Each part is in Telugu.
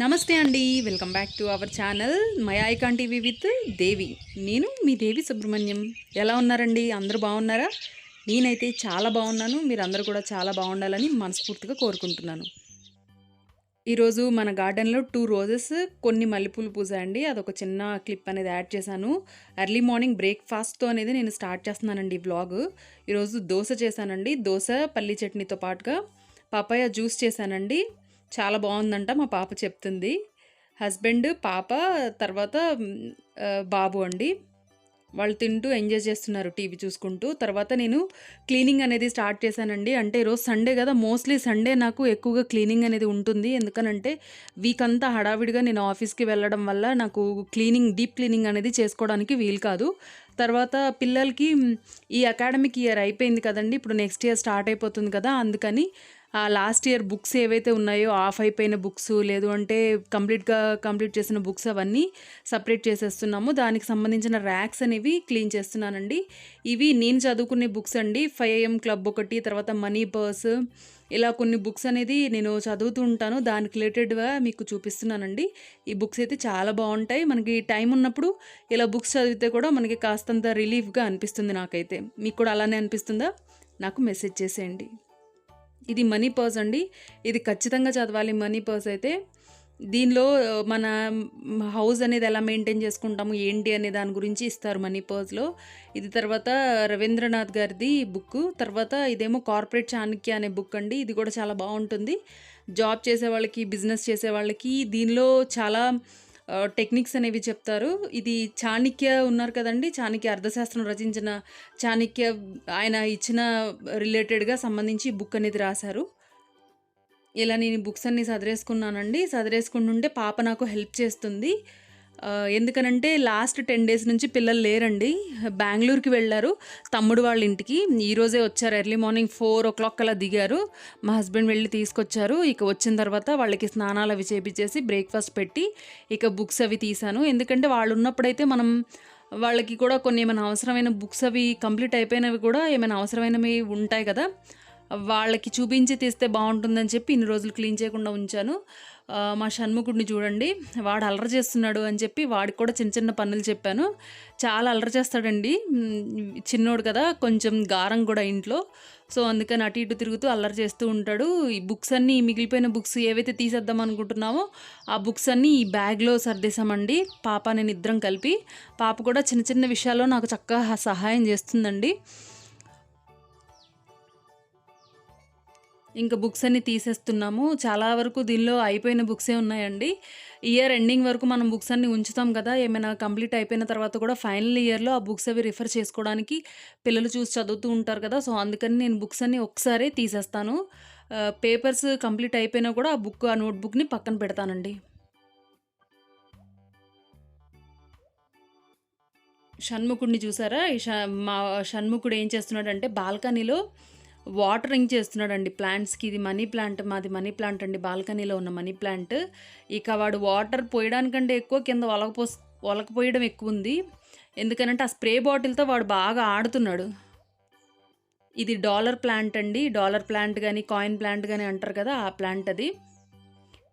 నమస్తే అండి welcome back to our channel my icon TV with Devi. నేను మీ దేవి సుబ్రహ్మణ్యం. ఎలా ఉన్నారండి? అందరూ బాగున్నారా? నేనైతే చాలా బాగున్నాను. మీరందరూ కూడా చాలా బాగుండాలని మనస్ఫూర్తిగా కోరుకుంటున్నాను. ఈరోజు మన గార్డెన్లో టూ రోజెస్ కొన్ని మల్లెపూలు పూసాయండి. అదొక చిన్న క్లిప్ అనేది యాడ్ చేశాను. ఎర్లీ మార్నింగ్ బ్రేక్ఫాస్ట్తో అనేది నేను స్టార్ట్ చేస్తున్నానండి ఈ ఈరోజు దోశ చేశానండి. దోశ పల్లి చట్నీతో పాటుగా పపాయ జ్యూస్ చేశానండి. చాలా బాగుందంట మా పాప చెప్తుంది. హస్బెండ్ పాప తర్వాత బాబు అండి. వాళ్ళు తింటూ ఎంజాయ్ చేస్తున్నారు టీవీ చూసుకుంటూ. తర్వాత నేను క్లీనింగ్ అనేది స్టార్ట్ చేశానండి. అంటే ఈరోజు సండే కదా మోస్ట్లీ సండే నాకు ఎక్కువగా క్లీనింగ్ అనేది ఉంటుంది. ఎందుకనంటే వీక్ అంతా హడావిడిగా నేను ఆఫీస్కి వెళ్ళడం వల్ల నాకు క్లీనింగ్ డీప్ క్లీనింగ్ అనేది చేసుకోవడానికి వీలు కాదు. తర్వాత పిల్లలకి ఈ అకాడమిక్ ఇయర్ అయిపోయింది కదండి. ఇప్పుడు నెక్స్ట్ ఇయర్ స్టార్ట్ అయిపోతుంది కదా అందుకని లాస్ట్ ఇయర్ బుక్స్ ఏవైతే ఉన్నాయో ఆఫ్ అయిపోయిన బుక్స్ లేదు అంటే కంప్లీట్గా కంప్లీట్ చేసిన బుక్స్ అవన్నీ సపరేట్ చేసేస్తున్నాము. దానికి సంబంధించిన ర్యాక్స్ అనేవి క్లీన్ చేస్తున్నానండి. ఇవి నేను చదువుకునే బుక్స్ అండి. ఫైవ్ ఏఎం క్లబ్ ఒకటి తర్వాత మనీ పర్స్ ఇలా కొన్ని బుక్స్ అనేది నేను చదువుతూ ఉంటాను. దానికి రిలేటెడ్గా మీకు చూపిస్తున్నానండి. ఈ బుక్స్ అయితే చాలా బాగుంటాయి. మనకి టైం ఉన్నప్పుడు ఇలా బుక్స్ చదివితే కూడా మనకి కాస్తంత రిలీఫ్గా అనిపిస్తుంది నాకైతే. మీకు కూడా అలానే అనిపిస్తుందా? నాకు మెసేజ్ చేసేయండి. ఇది మనీ పర్స్ అండి. ఇది ఖచ్చితంగా చదవాలి మనీ పర్స్ అయితే. దీనిలో మన హౌస్ అనేది ఎలా మెయింటైన్ చేసుకుంటాము ఏంటి అనే దాని గురించి ఇస్తారు మనీ పర్స్లో ఇది తర్వాత రవీంద్రనాథ్ గారిది బుక్. తర్వాత ఇదేమో కార్పొరేట్ చాణక్య అనే బుక్ అండి. ఇది కూడా చాలా బాగుంటుంది. జాబ్ చేసే వాళ్ళకి బిజినెస్ చేసే వాళ్ళకి దీనిలో చాలా టెక్నిక్స్ అనేవి చెప్తారు. ఇది చాణక్య ఉన్నారు కదండి. చాణక్య అర్థశాస్త్రం రచించిన చాణక్య ఆయన ఇచ్చిన రిలేటెడ్గా సంబంధించి బుక్ అనేది రాశారు. ఇలా నేను బుక్స్ అన్ని చదివేసుకున్నానండి చదివేసుకుంటుంటే పాప నాకు హెల్ప్ చేస్తుంది. ఎందుకనంటే లాస్ట్ టెన్ డేస్ నుంచి పిల్లలు లేరండి. బెంగళూరుకి వెళ్ళారు. తమ్ముడు వాళ్ళ ఇంటికి. ఈరోజే వచ్చారు. Early morning four o'clock అలా దిగారు. మా హస్బెండ్ వెళ్ళి తీసుకొచ్చారు. ఇక వచ్చిన తర్వాత వాళ్ళకి స్నానాలు అవి చేపించేసి బ్రేక్ఫాస్ట్ పెట్టి ఇక బుక్స్ అవి తీశాను. ఎందుకంటే వాళ్ళు ఉన్నప్పుడైతే మనం వాళ్ళకి కూడా కొన్ని ఏమైనా అవసరమైన బుక్స్ అవి కంప్లీట్ అయిపోయినవి కూడా ఏమైనా అవసరమైనవి ఉంటాయి కదా. వాళ్ళకి చూపించి తీస్తే బాగుంటుందని చెప్పి ఇన్ని రోజులు క్లీన్ చేయకుండా ఉంచాను. మా షణ్ముఖుడిని చూడండి. వాడు అల్లరి చేస్తున్నాడు అని చెప్పి వాడికి కూడా చిన్న చిన్న పనులు చెప్పాను. చాలా అల్లరి చేస్తాడండి. చిన్నోడు కదా కొంచెం గారం కూడా ఇంట్లో. సో అందుకని అటు ఇటు తిరుగుతూ అల్లరి చేస్తూ ఉంటాడు. ఈ బుక్స్ అన్నీ మిగిలిపోయిన బుక్స్ ఏవైతే తీసేద్దాం అనుకుంటున్నామో ఆ బుక్స్ అన్నీ ఈ బ్యాగ్లో సర్దేశామండి. పాప నేను ఇద్దరం కలిపి. పాప కూడా చిన్న చిన్న విషయాల్లో నాకు చక్కగా సహాయం చేస్తుందండి. ఇంకా బుక్స్ అన్ని తీసేస్తున్నాము. చాలా వరకు దీనిలో అయిపోయిన బుక్సే ఉన్నాయండి. ఇయర్ ఎండింగ్ వరకు మనం బుక్స్ అన్ని ఉంచుతాం కదా ఏమైనా కంప్లీట్ అయిపోయిన తర్వాత కూడా ఫైనల్ ఇయర్లో ఆ బుక్స్ అవి రిఫర్ చేసుకోవడానికి పిల్లలు చూసి చదువుతూ ఉంటారు కదా సో అందుకని నేను బుక్స్ అన్ని ఒకసారి తీసేస్తాను. పేపర్స్ కంప్లీట్ అయిపోయినా కూడా ఆ బుక్ ఆ నోట్బుక్ని పక్కన పెడతానండి. షణ్ముఖుడిని చూసారా? ఈ ష మా షణ్ముఖుడు ఏం చేస్తున్నాడంటే బాల్కనీలో వాటరింగ్ చేస్తున్నాడండి. ప్లాంట్స్కి ఇది మనీ ప్లాంట్ మాది మనీ ప్లాంట్ అండి. బాల్కనీలో ఉన్న మనీ ప్లాంట్. ఇక వాడు వాటర్ పోయడానికంటే ఎక్కువ కింద ఒలకపో ఒలకపోయడం ఎక్కువ ఉంది. ఎందుకనంటే ఆ స్ప్రే బాటిల్తో వాడు బాగా ఆడుతున్నాడు. ఇది డాలర్ ప్లాంట్ అండి. డాలర్ ప్లాంట్ కానీ కాయిన్ ప్లాంట్ కానీ అంటారు కదా ఆ ప్లాంట్ అది.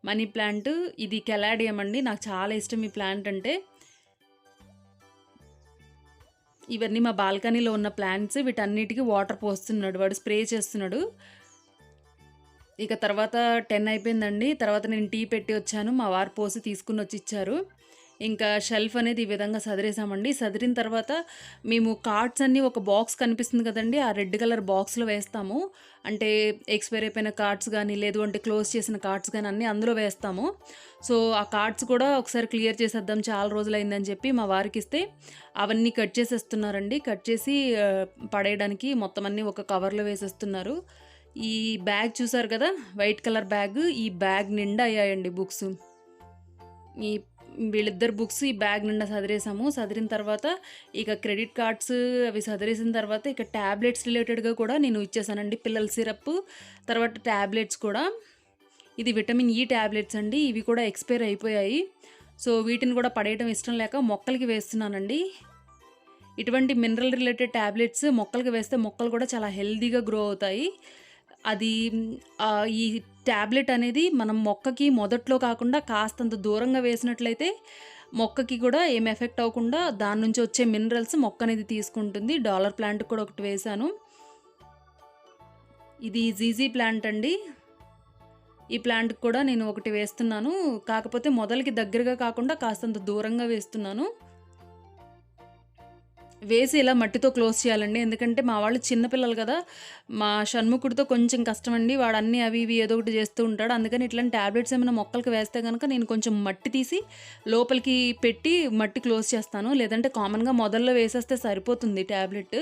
Money plant. ఇది కెలాడియం అండి. నాకు చాలా ఇష్టం ఈ ప్లాంట్ అంటే. ఇవన్నీ మా బాల్కనీలో ఉన్న ప్లాంట్స్ వీటన్నిటికీ వాటర్ పోస్తున్నాడు వాడు స్ప్రే చేస్తున్నాడు. ఇక తర్వాత టెన్ అయిపోయిందండి. తర్వాత నేను టీ పెట్టి వచ్చాను మా వారు పోసి తీసుకుని వచ్చి ఇచ్చారు. ఇంకా షెల్ఫ్ అనేది ఈ విధంగా సదిరేసామండి. సదిరిన తర్వాత మేము కార్డ్స్ అన్నీ ఒక బాక్స్ కనిపిస్తుంది కదండి. ఆ రెడ్ కలర్ బాక్స్లో వేస్తాము. అంటే ఎక్స్పైర్ అయిపోయిన కార్డ్స్ కానీ లేదు అంటే క్లోజ్ చేసిన కార్డ్స్ కానీ అన్నీ అందులో వేస్తాము. సో ఆ కార్డ్స్ కూడా ఒకసారి క్లియర్ చేసేద్దాం చాలా రోజులైందని చెప్పి మా వారికి ఇస్తే అవన్నీ కట్ చేసేస్తున్నారండి. కట్ చేసి పడేయడానికి మొత్తం అన్నీ ఒక కవర్లో వేసేస్తున్నారు. ఈ బ్యాగ్ చూసారు కదా వైట్ కలర్ బ్యాగ్ ఈ బ్యాగ్ నిండా అయ్యాయండి బుక్స్ ఈ వీళ్ళిద్దరు బుక్స్ ఈ బ్యాగ్ నిండా సదిరేసాము. సదిరిన తర్వాత ఇక క్రెడిట్ కార్డ్స్ అవి సదిరేసిన తర్వాత ఇక ట్యాబ్లెట్స్ రిలేటెడ్గా కూడా నేను ఇచ్చేసానండి పిల్లల సిరప్ తర్వాత ట్యాబ్లెట్స్ కూడా. ఇది విటమిన్ ఈ ట్యాబ్లెట్స్ అండి ఇవి కూడా ఎక్స్పైర్ అయిపోయాయి. సో వీటిని కూడా పడేయటం ఇష్టం లేక మొక్కలకి వేస్తున్నానండి. ఇటువంటి మినరల్ రిలేటెడ్ ట్యాబ్లెట్స్ మొక్కలకి వేస్తే మొక్కలు కూడా చాలా హెల్దీగా గ్రో అవుతాయి. అది ఈ ట్యాబ్లెట్ అనేది మనం మొక్కకి మొదట్లో కాకుండా కాస్తంత దూరంగా వేసినట్లయితే మొక్కకి కూడా ఏం ఎఫెక్ట్ అవ్వకుండా దాని నుంచి వచ్చే మినరల్స్ మొక్క అనేది తీసుకుంటుంది. డాలర్ ప్లాంట్ కూడా ఒకటి వేశాను. ఇది జీజీ ప్లాంట్ అండి. ఈ ప్లాంట్ కూడా నేను ఒకటి వేస్తున్నాను. కాకపోతే మొదలకి దగ్గరగా కాకుండా కాస్తంత దూరంగా వేస్తున్నాను. వేసి ఇలా మట్టితో క్లోజ్ చేయాలండి. ఎందుకంటే మా వాళ్ళు చిన్నపిల్లలు కదా మా షణ్ముఖుడితో కొంచెం కష్టం అండి వాడు అన్నీ అవి ఇవి ఏదో ఒకటి చేస్తూ ఉంటాడు. అందుకని ఇట్లాంటి ట్యాబ్లెట్స్ ఏమైనా మొక్కలకి వేస్తే కనుక నేను కొంచెం మట్టి తీసి లోపలికి పెట్టి మట్టి క్లోజ్ చేస్తాను. లేదంటే కామన్గా మొదల్లో వేసేస్తే సరిపోతుంది ట్యాబ్లెట్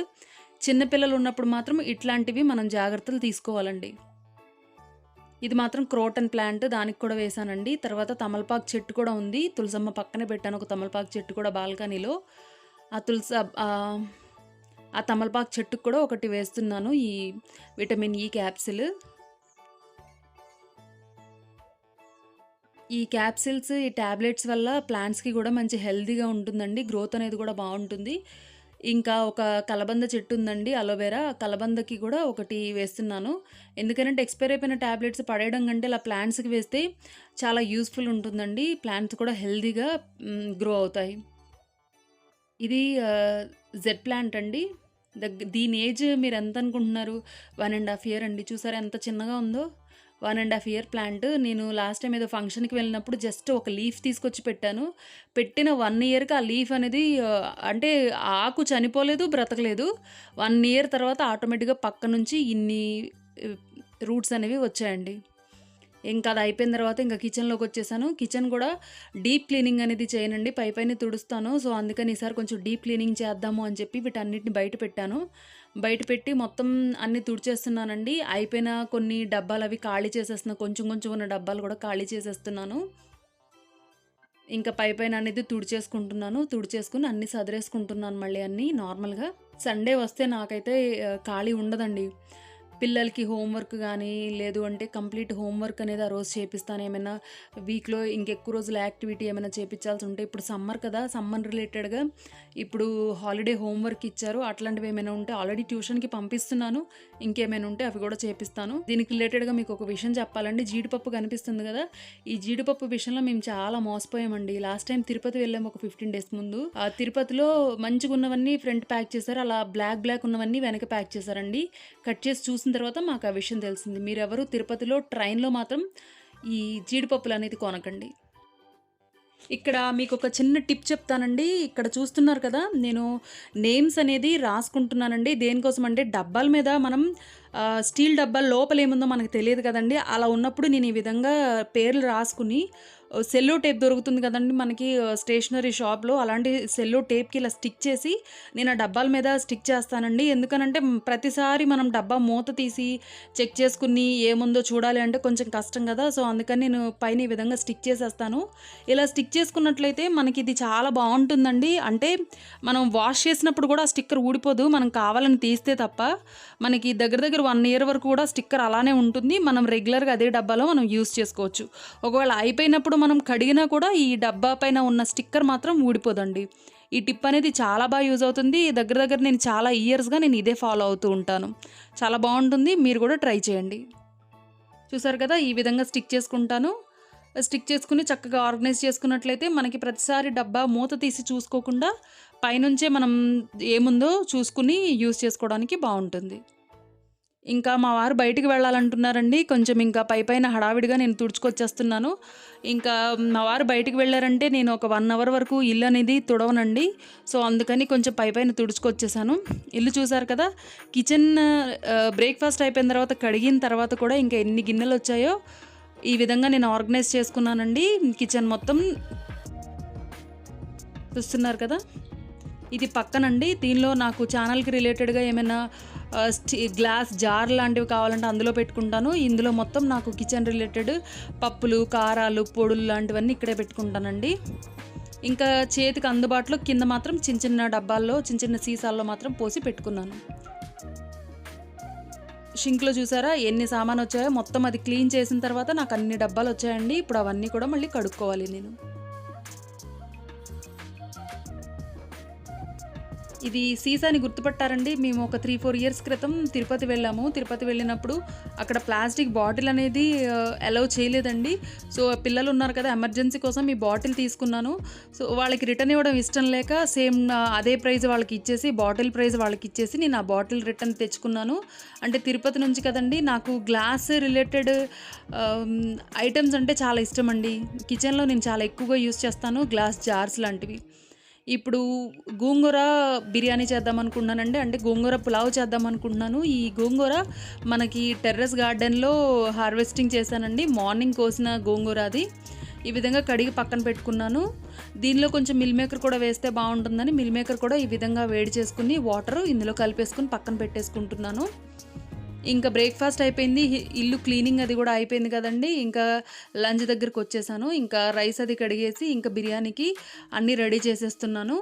చిన్నపిల్లలు ఉన్నప్పుడు మాత్రం ఇట్లాంటివి మనం జాగ్రత్తలు తీసుకోవాలండి. ఇది మాత్రం క్రోటన్ ప్లాంట్ దానికి కూడా వేసానండి. తర్వాత తమలపాకు చెట్టు కూడా ఉంది. తులసమ్మ పక్కనే పెట్టాను. ఒక తమలపాకు చెట్టు కూడా బాల్కనీలో. ఆ తులసి ఆ తమలపాకు చెట్టుకు కూడా ఒకటి వేస్తున్నాను ఈ విటమిన్ ఈ క్యాప్సిల్. ఈ క్యాప్సిల్స్ ఈ ట్యాబ్లెట్స్ వల్ల ప్లాంట్స్కి కూడా మంచి హెల్తీగా ఉంటుందండి గ్రోత్ అనేది కూడా బాగుంటుంది. ఇంకా ఒక కలబంద చెట్టు ఉందండి అలోవెరా కలబందకి కూడా ఒకటి వేస్తున్నాను. ఎందుకంటే ఎక్స్పైర్ అయిపోయిన ట్యాబ్లెట్స్ పడేయడం కంటే ఇలా ప్లాంట్స్కి వేస్తే చాలా యూస్ఫుల్ ఉంటుందండి ప్లాంట్స్ కూడా హెల్తీగా గ్రో అవుతాయి. ఇది జెడ్ ప్లాంట్ అండి. దగ్గ దీని ఏజ్ మీరు ఎంత అనుకుంటున్నారు? వన్ అండ్ హాఫ్ ఇయర్ అండి. చూసారా ఎంత చిన్నగా ఉందో? One and half year plant. నేను లాస్ట్ టైం ఏదో ఫంక్షన్కి వెళ్ళినప్పుడు జస్ట్ ఒక లీఫ్ తీసుకొచ్చి పెట్టాను. పెట్టిన వన్ ఇయర్కి ఆ లీఫ్ అనేది అంటే ఆకు చనిపోలేదు బ్రతకలేదు. వన్ ఇయర్ తర్వాత ఆటోమేటిక్గా పక్క నుంచి ఇన్ని రూట్స్ అనేవి వచ్చాయండి. ఇంకా అది అయిపోయిన తర్వాత ఇంకా కిచెన్లోకి వచ్చేసాను. కిచెన్ కూడా డీప్ క్లీనింగ్ అనేది చేయనండి. పై పైన తుడుస్తాను. సో అందుకని ఈసారి కొంచెం డీప్ క్లీనింగ్ చేద్దాము అని చెప్పి వీటన్నిటిని బయట పెట్టాను. బయట పెట్టి మొత్తం అన్ని తుడిచేస్తున్నానండి. అయిపోయిన కొన్ని డబ్బాలు అవి ఖాళీ చేసేస్తున్నా. కొంచెం కొంచెం ఉన్న డబ్బాలు కూడా ఖాళీ చేసేస్తున్నాను. ఇంకా పై పైన అనేది తుడిచేసుకుంటున్నాను. తుడిచేసుకుని అన్ని సదిరేసుకుంటున్నాను మళ్ళీ అన్నీ. నార్మల్గా సండే వస్తే నాకైతే ఖాళీ ఉండదండి. పిల్లలకి హోంవర్క్ కానీ లేదు అంటే కంప్లీట్ హోంవర్క్ అనేది ఆ రోజు చేపిస్తాను. ఏమైనా వీక్లో ఇంకెక్కువ రోజులు యాక్టివిటీ ఏమైనా చేపించాల్సి ఉంటే ఇప్పుడు సమ్మర్ కదా సమ్మర్ రిలేటెడ్గా ఇప్పుడు హాలిడే హోంవర్క్ ఇచ్చారు. అట్లాంటివి ఏమైనా ఉంటే ఆల్రెడీ ట్యూషన్కి పంపిస్తున్నాను. ఇంకేమైనా ఉంటే అవి కూడా చేపిస్తాను. దీనికి రిలేటెడ్గా మీకు ఒక విషయం చెప్పాలండి. జీడిపప్పు కనిపిస్తుంది కదా ఈ జీడిపప్పు విషయంలో మేము చాలా మోసపోయామండి. లాస్ట్ టైం తిరుపతి వెళ్ళాము ఒక ఫిఫ్టీన్ డేస్ ముందు. ఆ తిరుపతిలో మంచిగా ఉన్నవన్నీ ఫ్రంట్ ప్యాక్ చేశారు. అలా బ్లాక్ బ్లాక్ ఉన్నవన్నీ వెనక ప్యాక్ చేశారండి. కట్ చేసి చూసి చూసిన తర్వాత మాకు ఆ విషయం తెలిసింది. మీరెవరు తిరుపతిలో ట్రైన్లో మాత్రం ఈ జీడిపప్పులు అనేది కొనకండి. ఇక్కడ మీకు ఒక చిన్న టిప్ చెప్తానండి. ఇక్కడ చూస్తున్నారు కదా నేను నేమ్స్ అనేది రాసుకుంటున్నానండి. దేనికోసం అంటే డబ్బాల మీద మనం స్టీల్ డబ్బాల లోపల ఏముందో మనకు తెలియదు కదండి. అలా ఉన్నప్పుడు నేను ఈ విధంగా పేర్లు రాసుకుని సెల్లో టేప్ దొరుకుతుంది కదండి మనకి స్టేషనరీ షాప్లో. అలాంటి సెల్లో టేప్కి ఇలా స్టిక్ చేసి నేను ఆ డబ్బాల మీద స్టిక్ చేస్తానండి. ఎందుకనంటే ప్రతిసారి మనం డబ్బా మూత తీసి చెక్ చేసుకుని ఏముందో చూడాలి అంటే కొంచెం కష్టం కదా. సో అందుకని నేను పైన ఈ విధంగా స్టిక్ చేసేస్తాను. ఇలా స్టిక్ చేసుకున్నట్లయితే మనకి ఇది చాలా బాగుంటుందండి. అంటే మనం వాష్ చేసినప్పుడు కూడా ఆ స్టిక్కర్ ఊడిపోదు. మనం కావాలని తీస్తే తప్ప మనకి దగ్గర దగ్గర వన్ ఇయర్ వరకు కూడా స్టిక్కర్ అలానే ఉంటుంది. మనం రెగ్యులర్గా అదే డబ్బాలో మనం యూస్ చేసుకోవచ్చు. ఒకవేళ అయిపోయినప్పుడు మనం కడిగినా కూడా ఈ డబ్బా పైన ఉన్న స్టిక్కర్ మాత్రం ఊడిపోదండి. ఈ టిప్ అనేది చాలా బాగా యూజ్ అవుతుంది. దగ్గర దగ్గర నేను చాలా ఇయర్స్గా నేను ఇదే ఫాలో అవుతూ ఉంటాను. చాలా బాగుంటుంది. మీరు కూడా ట్రై చేయండి. చూసారు కదా ఈ విధంగా స్టిక్ చేసుకుంటాను. స్టిక్ చేసుకుని చక్కగా ఆర్గనైజ్ చేసుకున్నట్లయితే మనకి ప్రతిసారి డబ్బా మూత తీసి చూసుకోకుండా పైనుంచే మనం ఏముందో చూసుకుని యూస్ చేసుకోవడానికి బాగుంటుంది. ఇంకా మా వారు బయటికి వెళ్ళాలంటున్నారండి. కొంచెం ఇంకా పై పైన హడావిడిగా నేను తుడుచుకొచ్చేస్తున్నాను. ఇంకా మా వారు బయటికి వెళ్ళారంటే నేను ఒక వన్ అవర్ వరకు ఇల్లు అనేది తుడవనండి. సో అందుకని కొంచెం పై పైన తుడుచుకొచ్చేసాను. ఇల్లు చూసారు కదా కిచెన్ బ్రేక్ఫాస్ట్ అయిపోయిన తర్వాత కడిగిన తర్వాత కూడా ఇంకా ఎన్ని గిన్నెలు వచ్చాయో ఈ విధంగా నేను ఆర్గనైజ్ చేసుకున్నానండి. కిచెన్ మొత్తం చూస్తున్నారు కదా. ఇది పక్కనండి. దీనిలో నాకు ఛానల్కి రిలేటెడ్గా ఏమైనా గ్లాస్ జార్ లాంటివి కావాలంటే అందులో పెట్టుకుంటాను. ఇందులో మొత్తం నాకు కిచెన్ రిలేటెడ్ పప్పులు కారాలు పొడులు లాంటివన్నీ ఇక్కడే పెట్టుకుంటానండి. ఇంకా చేతికి అందుబాటులో కింద మాత్రం చిన్న చిన్న డబ్బాల్లో చిన్న చిన్న సీసాల్లో మాత్రం పోసి పెట్టుకున్నాను. షింక్లో చూసారా? ఎన్ని సామాన్ వచ్చాయో మొత్తం అది క్లీన్ చేసిన తర్వాత నాకు అన్ని డబ్బాలు వచ్చాయండి ఇప్పుడు అవన్నీ కూడా మళ్ళీ కడుక్కోవాలి నేను. ఇది సీసాని గుర్తుపట్టారండి. మేము ఒక త్రీ ఫోర్ ఇయర్స్ క్రితం తిరుపతి వెళ్ళాము. తిరుపతి వెళ్ళినప్పుడు అక్కడ ప్లాస్టిక్ బాటిల్ అనేది అలౌ చేయలేదండి. సో పిల్లలు ఉన్నారు కదా ఎమర్జెన్సీ కోసం ఈ బాటిల్ తీసుకున్నాను. సో వాళ్ళకి రిటర్న్ ఇవ్వడం ఇష్టం లేక సేమ్ అదే ప్రైస్ వాళ్ళకి ఇచ్చేసి బాటిల్ ప్రైజ్ వాళ్ళకి ఇచ్చేసి నేను ఆ బాటిల్ రిటర్న్ తెచ్చుకున్నాను. అంటే తిరుపతి నుంచి కదండి నాకు గ్లాస్ రిలేటెడ్ ఐటమ్స్ అంటే చాలా ఇష్టం అండి కిచెన్లో నేను చాలా ఎక్కువగా యూస్ చేస్తాను గ్లాస్ జార్స్ లాంటివి. ఇప్పుడు గోంగూర బిర్యానీ చేద్దాం అనుకున్నానండి అంటే గోంగూర పులావ్ చేద్దాం అనుకుంటున్నాను. ఈ గోంగూర మనకి టెర్రస్ గార్డెన్లో హార్వెస్టింగ్ చేశానండి. మార్నింగ్ కోసిన గోంగూర అది. ఈ విధంగా కడిగి పక్కన పెట్టుకున్నాను. దీనిలో కొంచెం మిల్ మేకర్ కూడా వేస్తే బాగుంటుందని మిల్ మేకర్ కూడా ఈ విధంగా వేడి చేసుకుని వాటర్ ఇందులో కలిపేసుకుని పక్కన పెట్టేసుకుంటున్నాను. ఇంకా బ్రేక్ఫాస్ట్ అయిపోయింది. ఇల్లు క్లీనింగ్ అది కూడా అయిపోయింది కదండి. ఇంకా లంచ్ దగ్గరికి వచ్చేసాను. ఇంకా రైస్ అది కడిగేసి ఇంకా బిర్యానీకి అన్నీ రెడీ చేసేస్తున్నాను.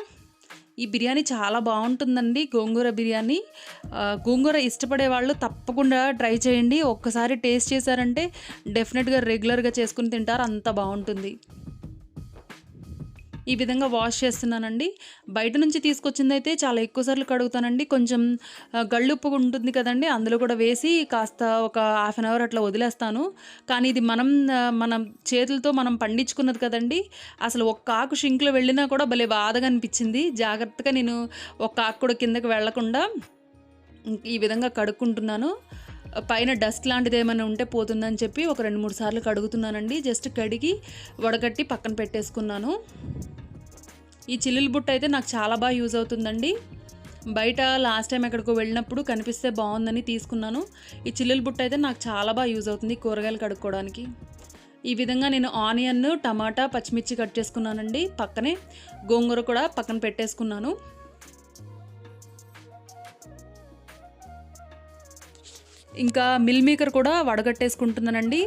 ఈ బిర్యానీ చాలా బాగుంటుందండి గోంగూర బిర్యానీ. గోంగూర ఇష్టపడే వాళ్ళు తప్పకుండా ట్రై చేయండి. ఒక్కసారి టేస్ట్ చేశారంటే డెఫినెట్గా రెగ్యులర్గా చేసుకుని తింటారు. అంత బాగుంటుంది. ఈ విధంగా వాష్ చేస్తున్నానండి. బయట నుంచి తీసుకొచ్చింది అయితే చాలా ఎక్కువ సార్లు కడుగుతానండి. కొంచెం గళ్ళుప్పు ఉంటుంది కదండి అందులో కూడా వేసి కాస్త ఒక హాఫ్ అన్ అవర్ అట్లా వదిలేస్తాను. కానీ ఇది మనం మన మనం చేతులతో మనం పండించుకున్నది కదండి అసలు ఒక్క ఆకు షింక్లో వెళ్ళినా కూడా భలే బాధగా అనిపించింది. జాగ్రత్తగా నేను ఒక్క ఆకు కూడా కిందకి వెళ్ళకుండా ఈ విధంగా కడుక్కుంటున్నాను. పైన డస్ట్ లాంటిది ఏమైనా ఉంటే పోతుందని చెప్పి ఒక రెండు మూడు సార్లు కడుగుతున్నానండి. జస్ట్ కడిగి వడగట్టి పక్కన పెట్టేసుకున్నాను. ఈ చిల్లుల బుట్ట అయితే నాకు చాలా బాగా యూజ్ అవుతుందండి. బయట లాస్ట్ టైం ఎక్కడికో వెళ్ళినప్పుడు కనిపిస్తే బాగుందని తీసుకున్నాను. ఈ చిల్లుల బుట్ట అయితే నాకు చాలా బాగా యూజ్ అవుతుంది కూరగాయలు కడుక్కోవడానికి. ఈ విధంగా నేను ఆనియన్ టమాటా పచ్చిమిర్చి కట్ చేసుకున్నానండి. పక్కనే గోంగూర కూడా పక్కన పెట్టేసుకున్నాను. ఇంకా మిల్ మేకర్ కూడా వడగట్టేసుకుంటున్నానండి.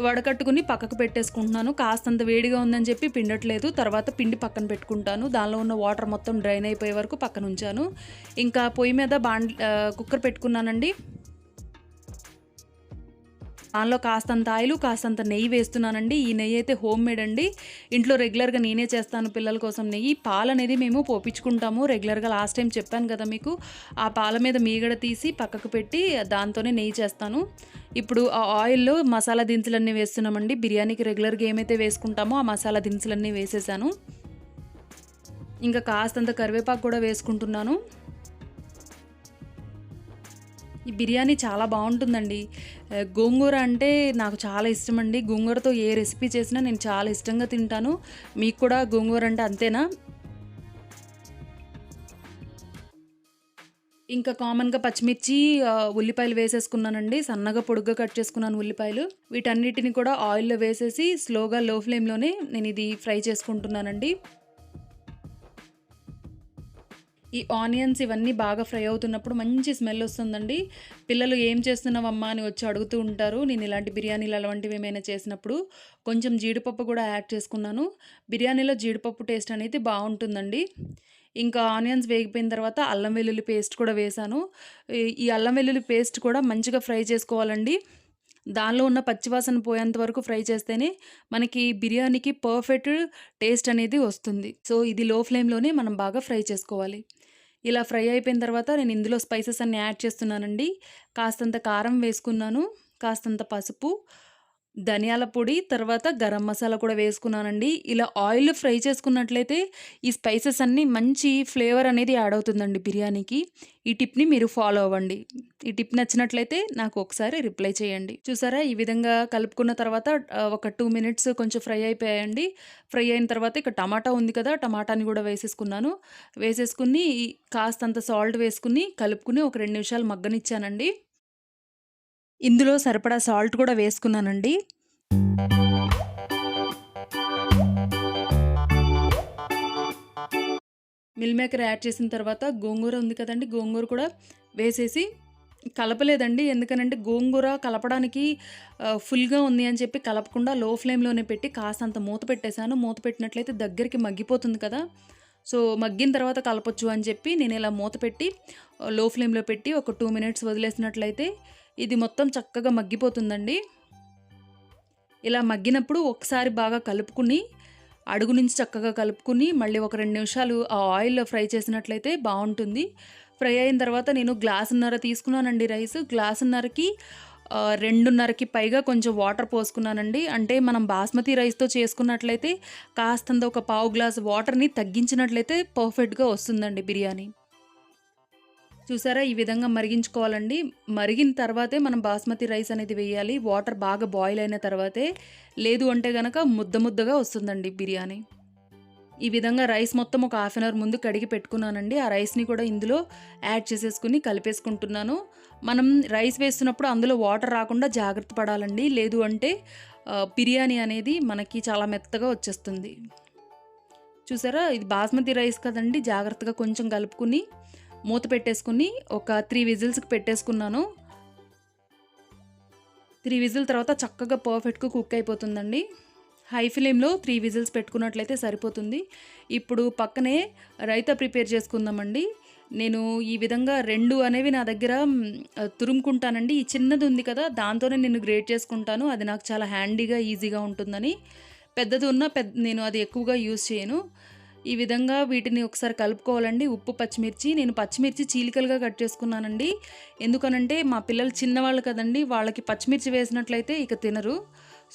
వడగట్టుకుని పక్కకు పెట్టేసుకుంటున్నాను. కాస్తంత వేడిగా ఉందని చెప్పి పిండట్లేదు. తర్వాత పిండి పక్కన పెట్టుకుంటాను. దానిలో ఉన్న వాటర్ మొత్తం డ్రైన్ అయిపోయే వరకు పక్కన ఉంచాను ఇంకా పొయ్యి మీద బాండ్ కుక్కర్ పెట్టుకున్నానండి. దానిలో కాస్తంత ఆయిలు కాస్తంత నెయ్యి వేస్తున్నానండి. ఈ నెయ్యి అయితే హోమ్ మేడ్ అండి. ఇంట్లో రెగ్యులర్గా నేనే చేస్తాను పిల్లల కోసం నెయ్యి. పాలు అనేది మేము పోపించుకుంటాము రెగ్యులర్గా లాస్ట్ టైం చెప్పాను కదా మీకు. ఆ పాల మీద మీగడ తీసి పక్కకు పెట్టి దాంతోనే నెయ్యి చేస్తాను. ఇప్పుడు ఆ ఆయిల్లో మసాలా దినుసులన్నీ వేస్తున్నామండి. బిర్యానీకి రెగ్యులర్గా ఏమైతే వేసుకుంటామో ఆ మసాలా దినుసులన్నీ వేసేసాను. ఇంకా కాస్తంత కరివేపాకు కూడా వేసుకుంటున్నాను. ఈ బిర్యానీ చాలా బాగుంటుందండి. గోంగూర అంటే నాకు చాలా ఇష్టం అండి గోంగూరతో ఏ రెసిపీ చేసినా నేను చాలా ఇష్టంగా తింటాను. మీకు కూడా గోంగూర అంటే అంతేనా? ఇంకా కామన్గా పచ్చిమిర్చి ఉల్లిపాయలు వేసేసుకున్నానండి. సన్నగా పొడుగ్గా కట్ చేసుకున్నాను ఉల్లిపాయలు. వీటన్నిటిని కూడా ఆయిల్లో వేసేసి స్లోగా లో ఫ్లేమ్లోనే నేను ఇది ఫ్రై చేసుకుంటున్నానండి. ఈ ఆనియన్స్ ఇవన్నీ బాగా ఫ్రై అవుతున్నప్పుడు మంచి స్మెల్ వస్తుందండి. పిల్లలు ఏం చేస్తున్నావమ్మా అని వచ్చి అడుగుతూ ఉంటారు. నేను ఇలాంటి బిర్యానీలు అలాంటివి ఏమైనా చేసినప్పుడు కొంచెం జీడిపప్పు కూడా యాడ్ చేసుకున్నాను. బిర్యానీలో జీడిపప్పు టేస్ట్ అనేది బాగుంటుందండి. ఇంకా ఆనియన్స్ వేగిపోయిన తర్వాత అల్లం వెల్లుల్లి పేస్ట్ కూడా వేశాను. ఈ- అల్లం వెల్లుల్లి పేస్ట్ కూడా మంచిగా ఫ్రై చేసుకోవాలండి. దానిలో ఉన్న పచ్చివాసన పోయేంత వరకు ఫ్రై చేస్తేనే మనకి బిర్యానీకి పర్ఫెక్ట్ టేస్ట్ అనేది వస్తుంది. సో ఇది లో ఫ్లేమ్లోనే మనం బాగా ఫ్రై చేసుకోవాలి. ఇలా ఫ్రై అయిపోయిన తర్వాత నేను ఇందులో స్పైసెస్ అన్ని యాడ్ చేస్తున్నానండి. కాస్తంత కారం వేసుకున్నాను కాస్తంత పసుపు ధనియాల పొడి తర్వాత గరం మసాలా కూడా వేసుకున్నానండి. ఇలా ఆయిల్ ఫ్రై చేసుకున్నట్లయితే ఈ స్పైసెస్ అన్నీ మంచి ఫ్లేవర్ అనేది యాడ్ అవుతుందండి బిర్యానీకి. ఈ టిప్ని మీరు ఫాలో అవ్వండి. ఈ టిప్ నచ్చినట్లయితే నాకు ఒకసారి రిప్లై చేయండి. చూసారా? ఈ విధంగా కలుపుకున్న తర్వాత ఒక టూ మినిట్స్ కొంచెం ఫ్రై అయిపోయాయండి. ఫ్రై అయిన తర్వాత ఇక టమాటా ఉంది కదా టమాటాని కూడా వేసేసుకున్నాను. వేసేసుకుని ఈ కాస్తంత సాల్ట్ వేసుకుని కలుపుకుని ఒక రెండు నిమిషాలు మగ్గనిచ్చానండి. ఇందులో సరిపడా సాల్ట్ కూడా వేసుకున్నానండి. మిల్ మేకర్ యాడ్ చేసిన తర్వాత గోంగూర ఉంది కదండి గోంగూర కూడా వేసేసి కలపలేదండి. ఎందుకనంటే గోంగూర కలపడానికి ఫుల్గా ఉంది అని చెప్పి కలపకుండా లో ఫ్లేమ్లోనే పెట్టి కాస్తంత మూత పెట్టేశాను. మూత పెట్టినట్లయితే దగ్గరికి మగ్గిపోతుంది కదా. సో మగ్గిన తర్వాత కలపొచ్చు అని చెప్పి నేను ఇలా మూత పెట్టి లో ఫ్లేమ్లో పెట్టి ఒక టూ మినిట్స్ వదిలేసినట్లయితే ఇది మొత్తం చక్కగా మగ్గిపోతుందండి. ఇలా మగ్గినప్పుడు ఒకసారి బాగా కలుపుకుని అడుగు నుంచి చక్కగా కలుపుకుని మళ్ళీ ఒక రెండు నిమిషాలు ఆ ఆయిల్లో ఫ్రై చేసినట్లయితే బాగుంటుంది. ఫ్రై అయిన తర్వాత నేను గ్లాసున్నర తీసుకున్నానండి రైస్. గ్లాసున్నరకి రెండున్నరకి పైగా కొంచెం వాటర్ పోసుకున్నానండి. అంటే మనం బాస్మతి రైస్తో చేసుకున్నట్లయితే కాస్తంత ఒక పావు గ్లాస్ వాటర్ని తగ్గించినట్లయితే పర్ఫెక్ట్గా వస్తుందండి బిర్యానీ. చూసారా? ఈ విధంగా మరిగించుకోవాలండి. మరిగిన తర్వాతే మనం బాస్మతి రైస్ అనేది వేయాలి. వాటర్ బాగా బాయిల్ అయిన తర్వాతే లేదు అంటే గనక ముద్ద ముద్దగా వస్తుందండి బిర్యానీ. ఈ విధంగా రైస్ మొత్తం ఒక హాఫ్ అన్ అవర్ ముందు కడిగి పెట్టుకున్నానండి. ఆ రైస్ని కూడా ఇందులో యాడ్ చేసేసుకుని కలిపేసుకుంటున్నాను. మనం రైస్ వేస్తున్నప్పుడు అందులో వాటర్ రాకుండా జాగ్రత్త పడాలండి. లేదు అంటే బిర్యానీ అనేది మనకి చాలా మెత్తగా వచ్చేస్తుంది. చూసారా? ఇది బాస్మతి రైస్ కదండి. జాగ్రత్తగా కొంచెం కలుపుకుని మూత పెట్టేసుకుని ఒక త్రీ విజిల్స్కి పెట్టేసుకున్నాను. త్రీ విజిల్ తర్వాత చక్కగా పర్ఫెక్ట్గా కుక్ అయిపోతుందండి. హై ఫ్లేమ్లో త్రీ విజిల్స్ పెట్టుకున్నట్లయితే సరిపోతుంది. ఇప్పుడు పక్కనే రైతా ప్రిపేర్ చేసుకుందామండి. నేను ఈ విధంగా రెండు అనేవి నా దగ్గర తురుముకుంటానండి. ఈ చిన్నది ఉంది కదా దాంతోనే నేను గ్రేట్ చేసుకుంటాను. అది నాకు చాలా హ్యాండీగా ఈజీగా ఉంటుందని. పెద్దది ఉన్న పెద్ద నేను అది ఎక్కువగా యూజ్ చేయను. ఈ విధంగా వీటిని ఒకసారి కలుపుకోవాలండి. ఉప్పు పచ్చిమిర్చి. నేను పచ్చిమిర్చి చీలికలుగా కట్ చేసుకున్నానండి. ఎందుకనంటే మా పిల్లలు చిన్నవాళ్ళు కదండి వాళ్ళకి పచ్చిమిర్చి వేసినట్లయితే ఇక తినరు.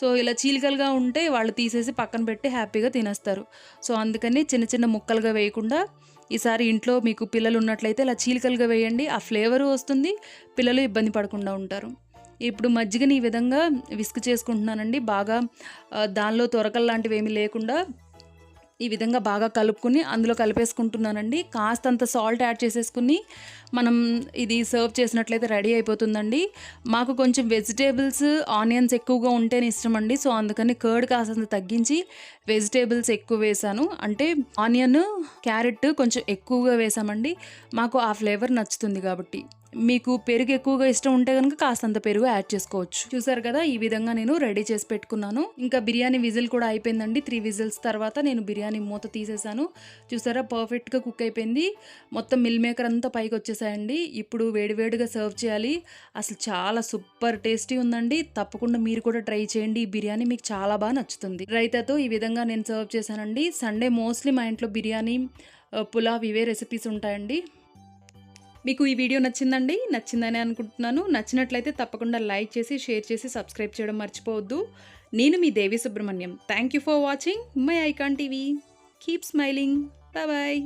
సో ఇలా చీలికలుగా ఉంటే వాళ్ళు తీసేసి పక్కన పెట్టి హ్యాపీగా తినేస్తారు. సో అందుకని చిన్న చిన్న ముక్కలుగా వేయకుండా ఈసారి ఇంట్లో మీకు పిల్లలు ఉన్నట్లయితే ఇలా చీలికలుగా వేయండి. ఆ ఫ్లేవరు వస్తుంది పిల్లలు ఇబ్బంది పడకుండా ఉంటారు. ఇప్పుడు మజ్జిగని ఈ విధంగా విస్క్ చేసుకుంటున్నానండి. బాగా దానిలో తొరకలు లాంటివి ఏమీ లేకుండా ఈ విధంగా బాగా కలుపుకుని అందులో కలిపేసుకుంటున్నానండి. కాస్తంత సాల్ట్ యాడ్ చేసేసుకుని మనం ఇది సర్వ్ చేసినట్లయితే రెడీ అయిపోతుందండి. మాకు కొంచెం వెజిటేబుల్స్ ఆనియన్స్ ఎక్కువగా ఉంటేనే ఇష్టం అండి సో అందుకని కర్డ్ కాస్తంత తగ్గించి వెజిటేబుల్స్ ఎక్కువ వేసాను అంటే ఆనియన్ క్యారెట్ కొంచెం ఎక్కువగా వేసామండి మాకు ఆ ఫ్లేవర్ నచ్చుతుంది కాబట్టి. మీకు పెరుగు ఎక్కువగా ఇష్టం ఉంటే కనుక కాస్తంత పెరుగు యాడ్ చేసుకోవచ్చు. చూసారు కదా ఈ విధంగా నేను రెడీ చేసి పెట్టుకున్నాను. ఇంకా బిర్యానీ విజిల్ కూడా అయిపోయిందండి. త్రీ విజిల్స్ తర్వాత నేను బిర్యానీ మూత తీసేసాను. చూసారా పర్ఫెక్ట్గా కుక్ అయిపోయింది. మొత్తం మిల్ మేకర్ అంతా పైకి వచ్చేసాయండి. ఇప్పుడు వేడివేడిగా సర్వ్ చేయాలి. అసలు చాలా సూపర్ టేస్టీ ఉందండి. తప్పకుండా మీరు కూడా ట్రై చేయండి. ఈ బిర్యానీ మీకు చాలా బాగా నచ్చుతుంది. రైతాతో ఈ విధంగా నేను సర్వ్ చేశానండి. సండే మోస్ట్లీ మా ఇంట్లో బిర్యానీ పులావ్ ఇవే రెసిపీస్ ఉంటాయండి. మీకు ఈ వీడియో నచ్చిందండి నచ్చిందని అనుకుంటున్నాను. నచ్చినట్లయితే తప్పకుండా లైక్ చేసి షేర్ చేసి సబ్స్క్రైబ్ చేయడం మర్చిపోవద్దు. నేను మీ Devi Subrahmanyam. Thank you for watching my icon TV keep smiling bye